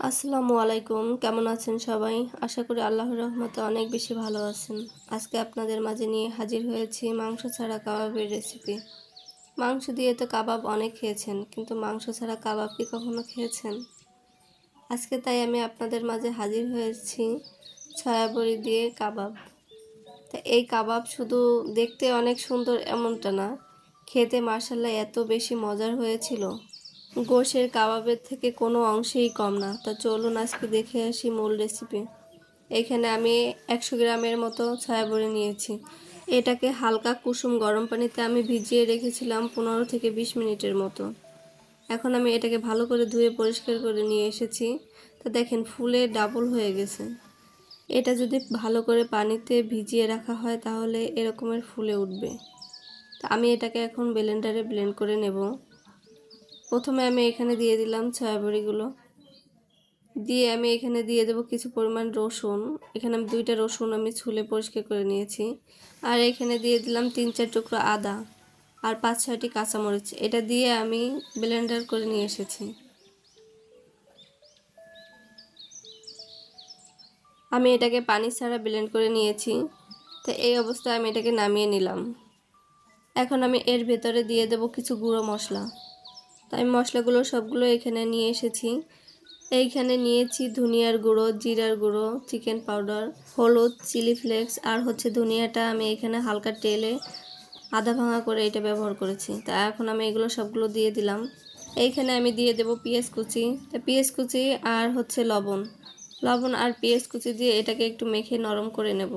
আসসালামু আলাইকুম। কেমন আছেন সবাই? আশা করি আল্লাহর রহমতে অনেক বেশি ভালো আছেন। আজকে আপনাদের মাঝে নিয়ে হাজির হয়েছি মাংস ছাড়া কাবাবের রেসিপি মাংস দিয়ে তো কাবাব অনেক খেয়েছেন, কিন্তু মাংস ছাড়া কাবাব কি কখনো খেয়েছেন? আজকে তাই আমি আপনাদের মাঝে হাজির হয়েছি ছয়াবড়ি দিয়ে কাবাব। তা এই কাবাব শুধু দেখতে অনেক সুন্দর এমনটা না, খেতে মার্শাল্লাহ এত বেশি মজার হয়েছিল। গোশের কাবাবের থেকে কোনো অংশেই কম না। তা চলুন আজকে দেখে আসি মূল রেসিপি এখানে আমি একশো গ্রামের মতো ছায়াবড়ি নিয়েছি। এটাকে হালকা কুসুম গরম পানিতে আমি ভিজিয়ে রেখেছিলাম পনেরো থেকে বিশ মিনিটের মতো। এখন আমি এটাকে ভালো করে ধুয়ে পরিষ্কার করে নিয়ে এসেছি। তা দেখেন, ফুলে ডাবল হয়ে গেছে। এটা যদি ভালো করে পানিতে ভিজিয়ে রাখা হয় তাহলে এরকমের ফুলে উঠবে। তা আমি এটাকে এখন ব্লেন্ডারে ব্লেন্ড করে নেব। প্রথমে আমি এখানে দিয়ে দিলাম ছয়াবড়িগুলো। দিয়ে আমি এখানে দিয়ে দেবো কিছু পরিমাণ রসুন। এখানে আমি দুইটা রসুন আমি ছুলে পরিষ্কার করে নিয়েছি। আর এখানে দিয়ে দিলাম তিন চার টুকরো আদা আর পাঁচ ছয়টি কাঁচামরিচ। এটা দিয়ে আমি ব্লেন্ডার করে নিয়ে এসেছি। আমি এটাকে পানি ছাড়া ব্লেন্ড করে নিয়েছি। তো এই অবস্থায় আমি এটাকে নামিয়ে নিলাম। এখন আমি এর ভেতরে দিয়ে দেব কিছু গুঁড়ো মশলা। তাই মশলাগুলো সবগুলো এখানে নিয়ে এসেছি। এইখানে নিয়েছি ধনিয়ার গুঁড়ো, জিরার গুঁড়ো, চিকেন পাউডার, হলুদ, চিলি ফ্লেক্স, আর হচ্ছে ধনিয়াটা আমি এখানে হালকা তেলে আদা ভাঙা করে এটা ব্যবহার করেছি। তা এখন আমি এগুলো সবগুলো দিয়ে দিলাম। এইখানে আমি দিয়ে দেব পেঁয়াজ কুচি। তা পেঁয়াজ কুচি আর হচ্ছে লবণ। লবণ আর পেঁয়াজ কুচি দিয়ে এটাকে একটু মেখে নরম করে নেব।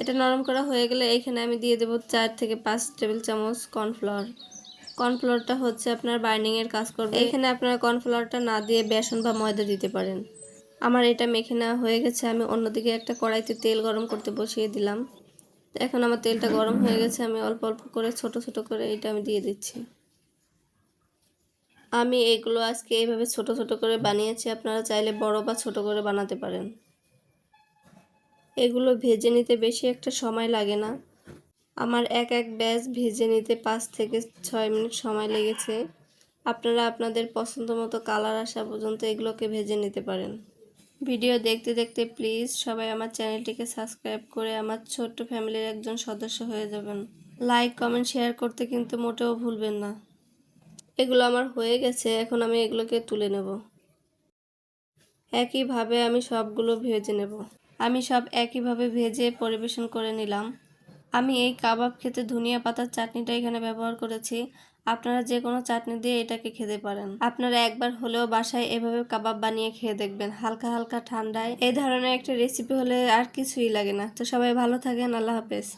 এটা নরম করা হয়ে গেলে এইখানে আমি দিয়ে দেব চার থেকে পাঁচ টেবিল চামচ কর্নফ্লাওয়ার। কর্নফ্লাওয়ারটা হচ্ছে আপনার বাইন্ডিংয়ের কাজ করবে। এখানে আপনারা কর্নফ্লাওয়ারটা না দিয়ে বেসন বা ময়দা দিতে পারেন। আমার এটা মেখে নেওয়া হয়ে গেছে, আমি অন্যদিকে একটা কড়াইতে তেল গরম করতে বসিয়ে দিলাম। এখন আমার তেলটা গরম হয়ে গেছে, আমি অল্প অল্প করে, ছোট ছোট করে এটা আমি দিয়ে দিচ্ছি। আমি এগুলো আজকে এইভাবে ছোট ছোট করে বানিয়েছি, আপনারা চাইলে বড় বা ছোট করে বানাতে পারেন। এগুলো ভেজে নিতে বেশি একটা সময় লাগে না। আমার এক এক ব্যাচ ভেজে নিতে পাঁচ থেকে ছয় মিনিট সময় লেগেছে। আপনারা আপনাদের পছন্দ মতো কালার আসা পর্যন্ত এগুলোকে ভেজে নিতে পারেন। ভিডিও দেখতে দেখতে প্লিজ সবাই আমার চ্যানেলটিকে সাবস্ক্রাইব করে আমার ছোট্ট ফ্যামিলির একজন সদস্য হয়ে যাবেন। লাইক, কমেন্ট, শেয়ার করতে কিন্তু মোটেও ভুলবেন না। এগুলো আমার হয়ে গেছে, এখন আমি এগুলোকে তুলে নেব। একইভাবে আমি সবগুলো ভেজে নেব। আমি সব একইভাবে ভেজে পরিবেশন করে নিলাম। আমি এই কাবাব খেতে ধনিয়া পাতার চাটনিটা এখানে ব্যবহার করেছি। আপনারা যে কোনো চাটনি দিয়ে এটাকে খেতে পারেন। আপনারা একবার হলেও বাসায় এভাবে কাবাব বানিয়ে খেয়ে দেখবেন, হালকা হালকা ঠান্ডায়। এই ধরনের একটা রেসিপি হলে আর কিছুই লাগে না। তো সবাই ভালো থাকেন, আল্লাহ হাফেজ।